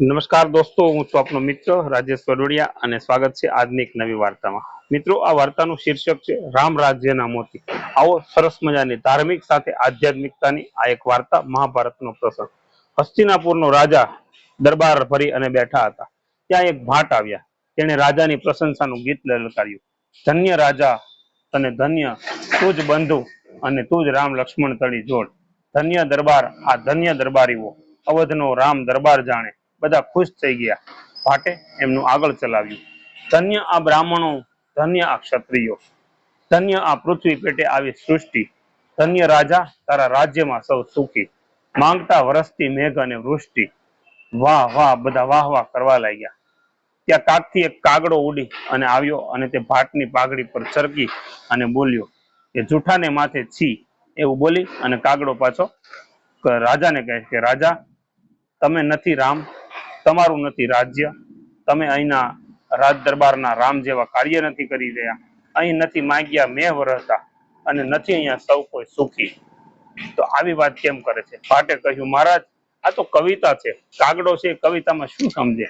નમસ્કાર દોસ્તો, હું છું આપનો મિત્ર રાજેશ વડોડિયા અને સ્વાગત છે આજની એક નવી વાર્તામાં. મિત્રો, આ વાર્તાનું શીર્ષક છે, રામ રાજ્યના મોતી. આવો સરસ મજાની ધાર્મિક સાથે આધ્યાત્મિકતાની આ એક વાર્તા મહાભારતનો પ્રસંગ. હસ્તિનાપુરનો રાજા દરબાર ભરી અને બેઠા હતા. ત્યાં એક ભાટ આવ્યા. તેણે રાજાની પ્રશંસાનું ગીત લલકાર્યું. ધન્ય રાજા તને ધન્ય તું જ બંધુ અને તું જ રામ લક્ષ્મણ તળી જોડ. ધન્ય દરબાર, આ ધન્ય દરબારીઓ અવધનો રામ દરબાર જાણે. બધા ખુશ થઈ ગયા. ભાટે એમનું આગળ ચલાવ્યું. ધન્ય આ બ્રાહ્મણો, ધન્ય આ ક્ષત્રિયો. ધન્ય આ પૃથ્વી પેટે આવી સૃષ્ટિ. ધન્ય રાજા તારા રાજ્યમાં સૌ સુખી. માંગતા વરસતી મેઘ અને વૃષ્ટિ. વાહ વાહ, બધા વાહ વાહ કરવા લાગ્યા. ત્યાં કાકથી એક કાગડો ઉડી અને આવ્યો અને તે ભાટની પાઘડી પર ચરકી અને બોલ્યો કે જૂઠાને માથે છી. એવું બોલી અને કાગડો પાછો રાજાને કહે કે, રાજા, તમે નથી રામ તમારું નથી રાજ્ય. તમે અહીંના રાજ દરબારના રામ જેવા કાર્ય નથી કરી રહ્યા. અહીં નથી માગ્યા મેં વરસતા અને નથી અહીંયા સૌ કોઈ સુખી. તો આવી વાત કેમ કરે છે? ભાટે કહ્યું, મહારાજ, આ તો કવિતા છે. કાગડો છે કવિતામાં શું સમજે?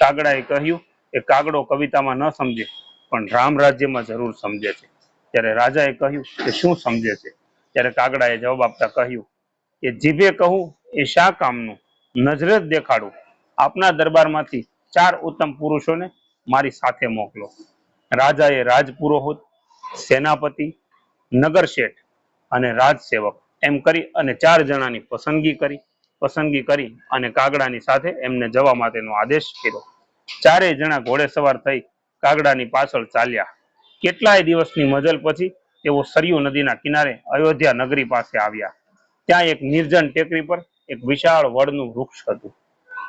કાગડાએ કહ્યું કે કાગડો કવિતામાં ન સમજે, પણ રામ રાજ્યમાં જરૂર સમજે છે. ત્યારે રાજાએ કહ્યું કે શું સમજે છે? ત્યારે કાગડાએ જવાબ આપતા કહ્યું, કે જીભે કહું એ શા કામનું? નજરે જ દેખાડું. આપના દરબારમાંથી ચાર ઉત્તમ પુરુષોને મારી સાથે મોકલો. રાજાએ રાજપુરોહિત, સેનાપતિ, નગર શેઠ અને રાજસેવક એમ કરી અને ચાર જણાની પસંદગી કરી. પસંદગી કરી અને કાગડાની સાથે એમને જવા માટેનો આદેશ કર્યો. ચારેય જણા ઘોડે સવાર થઈ કાગડાની પાછળ ચાલ્યા. કેટલાય દિવસની મજલ પછી તેઓ સરયુ નદીના કિનારે અયોધ્યા નગરી પાસે આવ્યા. ત્યાં એક નિર્જન ટેકરી પર એક વિશાળ વડનું વૃક્ષ હતું.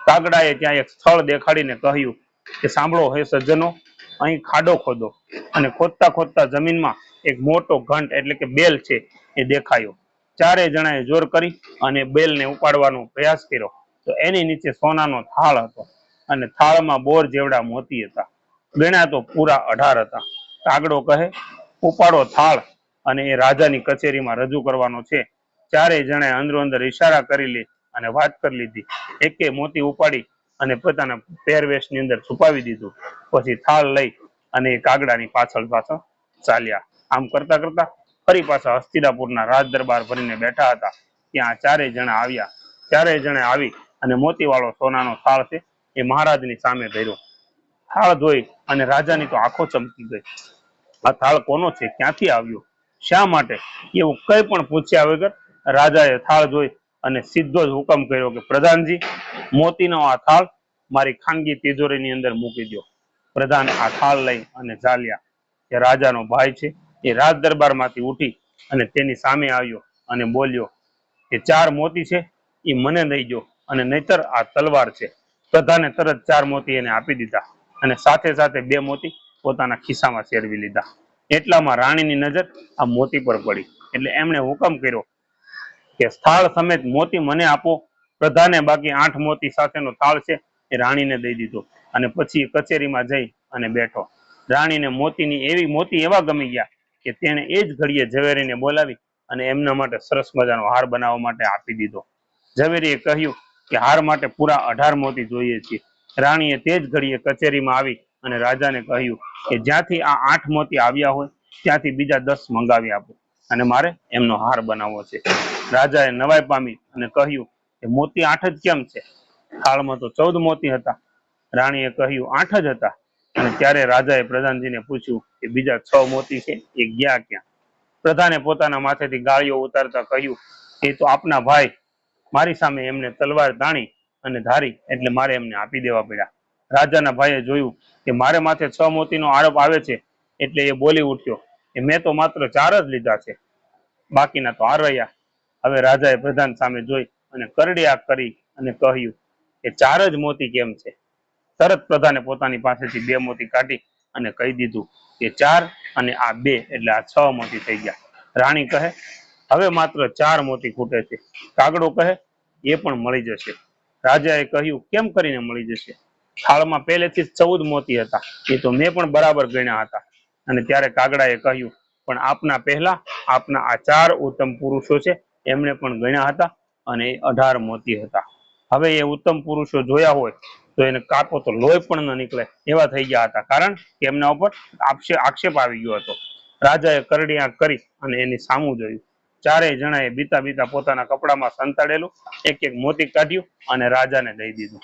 કાગડાએ ત્યાં એક સ્થળ દેખાડીને કહ્યું કે સાંભળો હે સજ્જનો, અહીં ખાડો ખોદો. અને ખોદતા ખોદતા જમીનમાં એક મોટો ઘંટ એટલે કે બેલ છે એ દેખાયો. ચારે જણાએ જોર કરી અને બેલને ઉપાડવાનો પ્રયાસ કર્યો. તો એની નીચે સોનાનો થાળ હતો અને થાળમાં બોર જેવડા મોતી હતા. ગણ્યા તો પૂરા અઢાર હતા. કાગડો કહે, ઉપાડો થાળ અને એ રાજાની કચેરીમાં રજૂ કરવાનો છે. ચારેય જણાએ અંદરો અંદર ઈશારા કરી લે અને વાત કરી લીધી. એકે મોતી ઉપાડી અને પોતાના પહેરવેશની અંદર છુપાવી દીધું. પછી થાળ લઈ અને કાગડાની પાછળ પાછળ ચાલ્યા. આમ કરતા કરતા ફરી પાછા હસ્તિરાપુરના રાજ દરબાર ભરીને બેઠા હતા. ત્યાં ચારેય જણા આવ્યા. ચારેય જણા આવી અને મોતીવાળો સોનાનો થાળ છે એ મહારાજની સામે ધર્યો. થાળ જોઈ અને રાજાની તો આંખો ચમકી ગઈ. આ થાળ કોનો છે? ક્યાંથી આવ્યો? શા માટે? એવું કઈ પણ પૂછ્યા વગર રાજાએ થાળ જોઈ અને સીધો જ હુકમ કર્યો કે પ્રધાનજી, મોતીનો આ થાળ મારી ખાનગી તિજોરીની અંદર મૂકી દો પ્રધાન આ થાળ લઈ અને ચાલ્યા કે રાજાનો ભાઈ છે એ રાજ ઉઠી અને તેની સામે આવ્યો અને બોલ્યો કે ચાર મોતી છે એ મને દઈ દો અને નહીતર આ તલવાર છે. પ્રધાને તરત ચાર મોતી એને આપી દીધા અને સાથે સાથે બે મોતી પોતાના ખિસ્સામાં શેરવી લીધા. એટલામાં રાણીની નજર આ મોતી પર પડી. એટલે એમણે હુકમ કર્યો કે સ્થાળ સમેત મોતી મને આપો. પ્રધાને બાકી આઠ મોતી સાથેનો થાળ છે એ રાણીને દઈ દીધો. અને પછી કચેરીમાં જઈ અને બેઠો. રાણીને મોતીની એવી મોતી એવા ગમી ગયા કે તેણે એ જ ઘડીએ ઝવેરીને બોલાવી અને એમના માટે સરસ મજાનો હાર બનાવવા માટે આપી દીધો. ઝવેરીએ કહ્યું કે હાર માટે પૂરા અઢાર મોતી જોઈએ છે રાણીએ તે જ ઘડીએ કચેરીમાં આવી અને રાજાને કહ્યું કે જ્યાંથી આ આઠ મોતી આવ્યા હોય ત્યાંથી બીજા દસ મંગાવી આપો. અને મારે એમનો હાર બનાવવો છે. રાજાએ નવાઈ પામી અને કહ્યું કે મોતી આઠ જ કેમ છે? થાળમાં તો ચૌદ મોતી હતા. રાણીએ કહ્યું, આઠ જ હતા. અને ત્યારે રાજાએ પ્રધાનજીને પૂછ્યું કે બીજા છ મોતી છે? એ ગયા ક્યાં? પ્રધાને પોતાના માથેથી ગાળીઓ ઉતારતા કહ્યું, એ તો આપના ભાઈ. મારી સામે એમને તલવાર તાણી અને ધારી એટલે મારે એમને આપી દેવા પડ્યા. રાજાના ભાઈએ જોયું કે મારે માથે છ મોતીનો આરોપ આવે છે એટલે એ બોલી ઉઠ્યો કે મેં તો માત્ર ચાર જ લીધા છે. બાકીના તો આ રહ્યા. હવે રાજાએ પ્રધાન સામે જોઈ અને કરડી આંખ કરી અને કહ્યું કે ચાર જ મોતી કેમ છે? તરત પ્રધાને પોતાની પાસેથી બે મોતી કાઢી અને કહી દીધું કે ચાર અને આ બે, એટલે આ છ મોતી થઈ ગયા. રાણી કહે, હવે માત્ર ચાર મોતી ખૂટે છે. કાગડો કહે, એ પણ મળી જશે. રાજાએ કહ્યું, કેમ કરીને મળી જશે? થાળમાં પહેલેથી જ ચૌદ મોતી હતા. એ તો મેં પણ બરાબર ગણ્યા હતા. અને ત્યારે કાગડાએ કહ્યું પણ આપના પહેલા આપના આ ચાર ઉત્તમ પુરુષો છે, એમણે પણ ગણ્યા હતા અને અઢાર મોતી હતા. હવે એ ઉત્તમ પુરુષો જોયા હોય તો એને કાપો તો લોહી પણ ન નીકળે એવા થઈ ગયા હતા. કારણ કે એમના ઉપર આક્ષેપ આવી ગયો હતો. રાજાએ કરડી આંખ કરી અને એની સામું જોયું. ચારેય જણાએ બીતા બીતા પોતાના કપડામાં સંતાડેલું, એક એક મોતી કાઢ્યું અને રાજાને દઈ દીધું.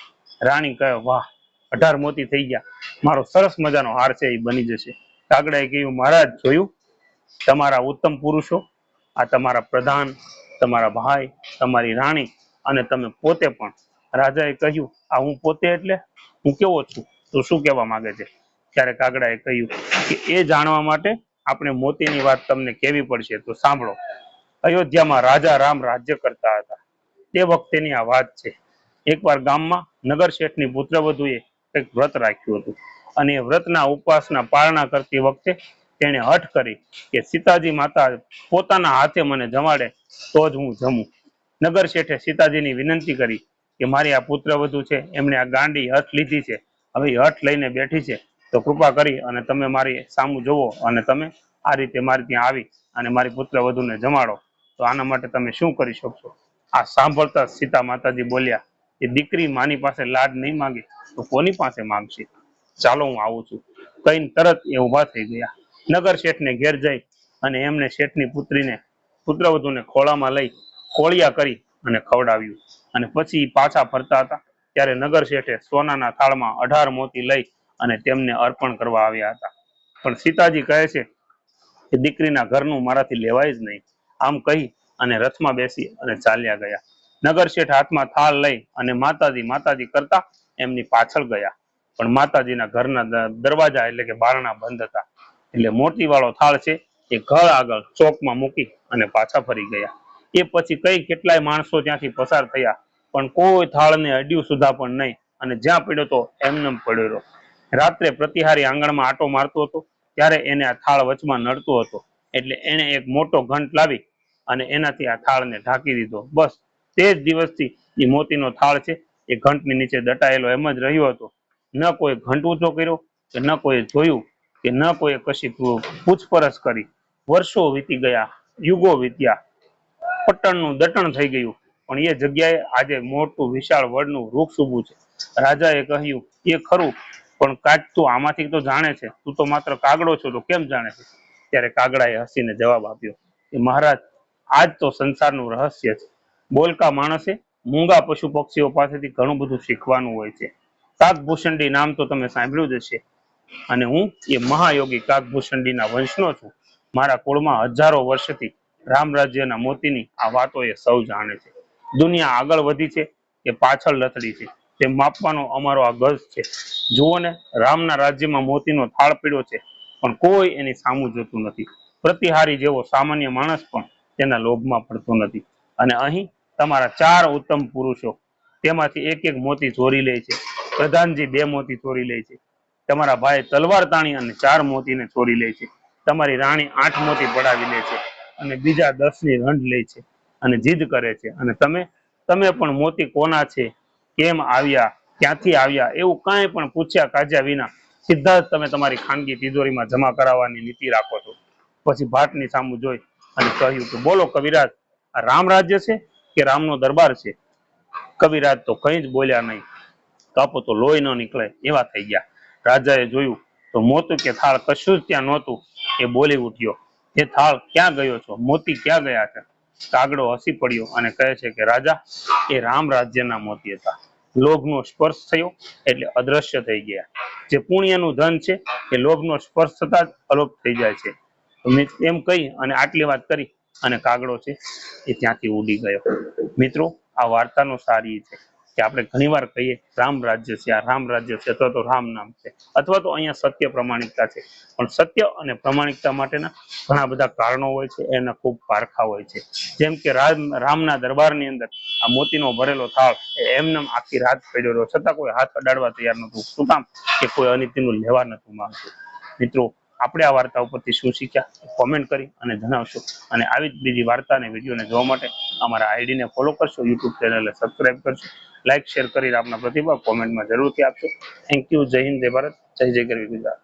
રાણી કહે, વાહ, અઢાર મોતી થઈ ગયા. મારો સરસ મજાનો હાર છે, એ બની જશે. કાગડાએ કહ્યું, મહારાજ, જોયું? તમારા ઉત્તમ પુરુષો, આ તમારા પ્રધાન, તમારા ભાઈ, તમારી રાણી અને તમે પોતે પણ. રાજાએ કહ્યું, આ હું પોતે એટલે? હું કેવો છું? તો શું કહેવા માંગે છે? ત્યારે કાગડાએ કહ્યું કે, એ જાણવા માટે આપણે મોતીની વાત તમને કેવી પડશે, તો સાંભળો. અયોધ્યામાં રાજા રામ રાજ્ય કરતા હતા. તે વખતેની આ વાત છે. એકવાર ગામમાં નગર શેઠની પુત્રવધુએ એક વ્રત રાખ્યું હતું અને એ વ્રતના ઉપવાસના પાળના કરતી વખતે તેણે હઠ કરી કે સીતાજી માતા પોતાના હાથે મને જમાડે તો જ હું જમું. નગર શેઠે સીતાજીની વિનંતી કરી કે મારી આ પુત્રવધુ છે, એમણે આ ગાંડી હઠ લીધી છે. હવે હઠ લઈને બેઠી છે. તો કૃપા કરી અને તમે મારી સામું જોવો અને તમે આ રીતે મારી ત્યાં આવી અને મારી પુત્રવધુને જમાડો. તો આના માટે તમે શું કરી શકશો? આ સાંભળતા સીતા માતાજી બોલ્યા કે દીકરી માની પાસે લાડ નહીં માંગે તો કોની પાસે માંગશે? ચાલો હું આવું છું. કઈ તરત એ ઊભા થઈ ગયા. નગર શેઠને ઘેર જઈ અને એમને શેઠની પુત્રીને, પુત્રવધુને ખોળામાં લઈ કોળિયા કરી અને ખવડાવ્યું. અને પછી પાછા ફરતા હતા. ત્યારે નગર શેઠે સોનાના થાળમાં અઢાર મોતી લઈ અને તેમને અર્પણ કરવા આવ્યા હતા. પણ સીતાજી કહે છે કે દીકરીના ઘરનું મારાથી લેવાય જ નહીં. આમ કહી અને રથમાં બેસી અને ચાલ્યા ગયા. નગર શેઠ હાથમાં થાળ લઈ અને માતાજી માતાજી કરતા એમની પાછળ ગયા. પણ માતાજીના ઘરના દરવાજા એટલે કે બારણા બંધ હતા. એટલે મોતીવાળો થાળ છે, એ ઘર આગળ ચોકમાં મૂકી અને પાછા ફરી ગયા. એ પછી કઈ કેટલાય માણસો ત્યાંથી પસાર થયા, પણ કોઈ થાળને અડ્યું સુધા પણ નહીં અને જ્યાં પડ્યો તો એમને પડ્યો રહ્યો. રાત્રે પ્રતિહારી આંગણમાં આટો મારતો હતો, ત્યારે એને આ થાળ વચમાં નડતો હતો. એટલે એને એક મોટો ઘંટ લાવી અને એનાથી આ થાળને ઢાંકી દીધો. બસ તે જ દિવસથી એ મોતીનો થાળ છે, એ ઘંટની નીચે દટાયેલો એમ જ રહ્યો હતો. ન કોઈ ઘંટ ઊંચો કર્યો કે ન કોઈ જોયું કે ન કોઈ કશી પૂછપરછ કરી. વર્ષો વીતી ગયા, યુગો વીત્યા. પટ્ટણનું દટણ થઈ ગયું, પણ એ જગ્યાએ આજે મોટું વિશાળ વડનું વૃક્ષ ઊભું છે. રાજાએ કહ્યું, એ ખરું, પણ કાચ તું આમાંથી તો જાણે છે. તું તો માત્ર કાગડો છો તો કેમ જાણે છે? ત્યારે કાગડાએ હસીને જવાબ આપ્યો કે મહારાજ, આજ તો સંસારનું રહસ્ય છે. બોલકા માણસે મૂંગા પશુ પક્ષીઓ પાસેથી ઘણું બધું શીખવાનું હોય છે. કાગભૂષણડી નામ તો તમે સાંભળ્યું જ હશે. અને હું એ મહાયોગી કાગભૂષણડીના વંશનો છું. મારા કુળમાં હજારો વર્ષથી રામ રાજ્યના મોતીની આ વાતો એ સૌ જાણે છે. દુનિયા આગળ વધી છે કે પાછળ લથડી છે. તે માપવાનો અમારો આ ગજ છે. જુઓ ને, રામના રાજ્યમાં મોતીનો થાળ પીડ્યો છે, પણ કોઈ એની સામું જોતું નથી. પ્રતિહારી જેવો સામાન્ય માણસ પણ તેના લોભમાં પડતો નથી. અને અહીં તમારા ચાર ઉત્તમ પુરુષો, તેમાંથી એક એક મોતી ચોરી લે છે. પ્રધાનજી બે મોતી ચોરી લે છે. તમારા ભાઈ તલવાર તાણી અને ચાર મોતીને ચોરી લે છે. તમારી રાણી આઠ મોતી પડાવી લે છે અને બીજા દસની રંઢ લે છે અને જીદ કરે છે. અને તમે તમે પણ મોતી કોના છે? કેમ આવ્યા? ક્યાંથી આવ્યા? એવું કાંઈ પણ પૂછ્યા કાજ્યા વિના સીધા જ તમે તમારી ખાનગી તિજોરીમાં જમા કરાવવાની નીતિ રાખો છો. પછી ભાટની સામું જોઈ અને કહ્યું કે, બોલો કવિરાજ, આ રામ રાજ્ય છે કે રામનો દરબાર છે? કવિરાજ તો કંઈ જ બોલ્યા નહીં. કાપો તો લોહી ન નીકળે, એવા થઈ ગયા. રાજાએ જોયું તો મોતું કે થાળ કશું જ ત્યાં નહોતું. એ બોલી ઉઠ્યો, એ થાળ ક્યાં ગયો છો? મોતી ક્યાં ગયા છે? કાગડો હસી પડ્યો અને કહે છે કે, રાજા, એ રામ રાજ્યના મોતી હતા. લોભનો સ્પર્શ થયો એટલે અદ્રશ્ય થઈ ગયા. જે પુણ્યનું ધન છે, એ લોભનો સ્પર્શ થતા જ અલોપ થઈ જાય છે. એમ કહી અને આટલી વાત કરી અને કાગડો છે, એ ત્યાંથી ઉડી ગયો. મિત્રો, આ વાર્તાનો સારી છે. કે આપણે ઘણીવાર કહીએ, રામ રાજ્ય છે, આ રામ રાજ્ય છે અથવા તો રામ નામ છે. અથવા તો અહીંયા સત્ય પ્રમાણિકતા છે. પણ સત્ય અને પ્રમાણિકતા માટેના ઘણા બધા કારણો હોય છે, એના ખૂબ પારખા હોય છે. જેમ કે રામ, રામના દરબારની અંદર આ મોતીનો ભરેલો થાળ, એ એમનેમ આખી રાત પડ્યો છતાં કોઈ હાથ અડાડવા તૈયાર નતું શું કામ? કે કોઈ અનિતિનું લેવા નતું માંગતું. મિત્રો, આપણે આ વાર્તા ઉપરથી શું શીખ્યા? કોમેન્ટ કરી અને જણાવશો. અને આવી જ બીજી વાર્તા અને વિડીયોને જોવા માટે અમારા આઈડીને ફોલો કરશો યુટ્યુબ ચેનલને સબસ્ક્રાઇબ કરશો. લાઇક શેર કરીને આપના પ્રતિભાવ કોમેન્ટમાં જરૂરથી આપશો થેન્ક યુ જય હિન્દ, જય ભારત. જય જય ગરવી ગુજરાત.